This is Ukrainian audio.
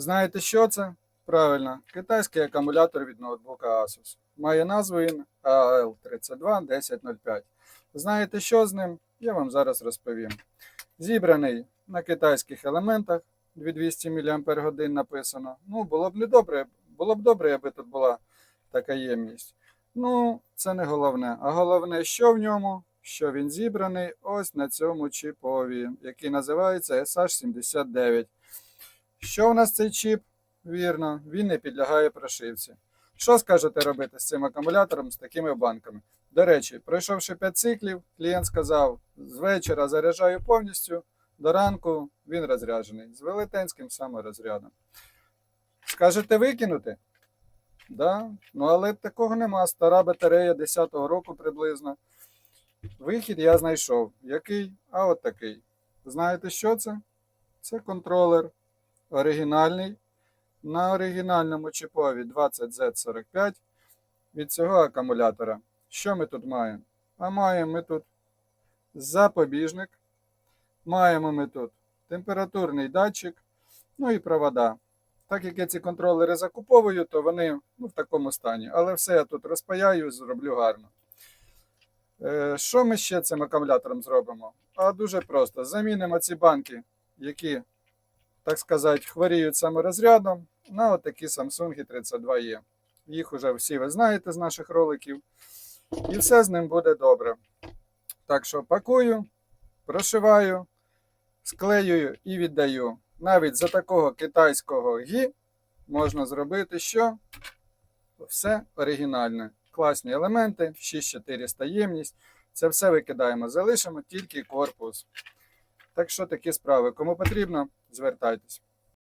Знаєте, що це? Правильно, китайський акумулятор від ноутбука Asus. Має назву він AL321005. Знаєте, що з ним? Я вам зараз розповім. Зібраний на китайських елементах 2200 мАч написано. Ну, було б не добре, було б добре, аби тут була така ємність. Ну, це не головне. А головне, що в ньому, що він зібраний ось на цьому чіпові, який називається SH79. Що в нас цей чіп? Вірно, він не підлягає прошивці. Що скажете робити з цим акумулятором, з такими банками? До речі, пройшовши 5 циклів, клієнт сказав, з вечора заряджаю повністю, до ранку він розряджений з велетенським саморозрядом. Скажете викинути? Да? Ну, але такого нема. Стара батарея 10-го року приблизно. Вихід я знайшов. Який? А от такий. Знаєте, що це? Це контролер оригінальний. На оригінальному чіпові 20Z45 від цього акумулятора. Що ми тут маємо? А маємо ми тут запобіжник. Маємо ми тут температурний датчик, ну і провода. Так як я ці контролери закуповую, то вони ну, в такому стані. Але все я тут розпаяю, зроблю гарно. Е, що ми ще цим акумулятором зробимо? А дуже просто. Замінимо ці банки, які, так сказати, хворіють саморозрядом, на отакі Samsung 32E. Їх уже всі ви знаєте з наших роликів. І все з ним буде добре. Так що пакую, прошиваю, склеюю і віддаю. Навіть за такого китайського гі можна зробити що? Все оригінальне. Класні елементи, 6400 ємність. Це все викидаємо, залишимо тільки корпус. Так що такі справи. Кому потрібно, звертайтесь.